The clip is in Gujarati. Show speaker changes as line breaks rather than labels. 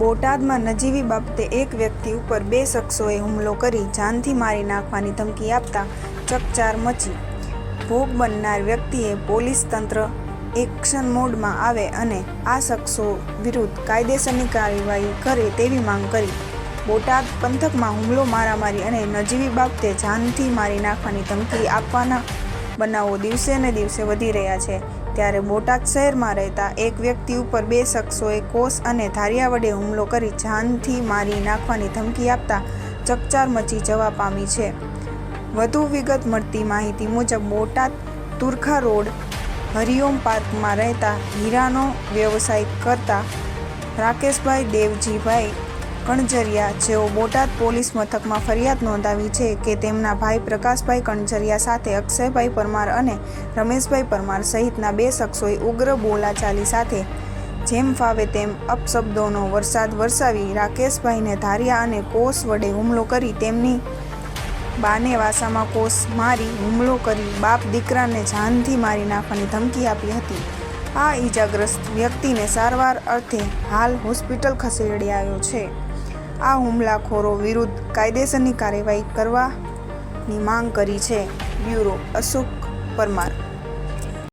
બોટાદમાં નજીવી બાબતે એક વ્યક્તિ ઉપર બે શખ્સોએ હુમલો કરી જાનથી મારી નાખવાની ધમકી આપતા ચકચાર મચી. ભોગ બનનાર વ્યક્તિએ પોલીસ તંત્ર એક્શન મોડમાં આવે અને આ શખ્સો વિરુદ્ધ કાયદેસરની કાર્યવાહી કરે તેવી માંગ કરી. બોટાદ પંથકમાં હુમલો મારામારી અને નજીવી બાબતે જાનથી મારી નાખવાની ધમકી આપવાના બનાવો દિવસે ને દિવસે વધી રહ્યા છે. ત્યારે બોટાદ શહેરમાં રહેતા એક વ્યક્તિ ઉપર બે શખ્સોએ કોસ અને ધારિયા વડે હુમલો કરી જાનથી મારી નાખવાની ધમકી આપતા ચકચાર મચી જવા પામી છે. વધુ વિગત મળતી માહિતી મુજબ બોટાદ તુરખા રોડ હરિઓમ પાર્કમાં રહેતા હીરાનો વ્યવસાય કરતા રાકેશભાઈ દેવજીભાઈ કણજરિયા, જેઓ બોટાદ પોલીસ મથકમાં ફરિયાદ નોંધાવી છે કે તેમના ભાઈ પ્રકાશભાઈ કણજરિયા સાથે અક્ષયભાઈ પરમાર અને રમેશભાઈ પરમાર સહિતના બે શખ્સોએ ઉગ્ર બોલાચાલી સાથે જેમ ફાવે તેમ અપશબ્દોનો વરસાદ વરસાવી રાકેશભાઈને ધાર્યા અને કોષ વડે હુમલો કરી તેમની બાને વાસામાં કોષ મારી હુમલો કરી બાપ દીકરાને જાનથી મારી નાખવાની ધમકી આપી હતી. આ ઈજાગ્રસ્ત વ્યક્તિને સારવાર અર્થે હાલ હોસ્પિટલ ખસેડાયો છે. આ હુમલાખોરો વિરુદ્ધ કાયદેસરની કાર્યવાહી કરવાની માંગ કરી છે. બ્યુરો અશોક પરમાર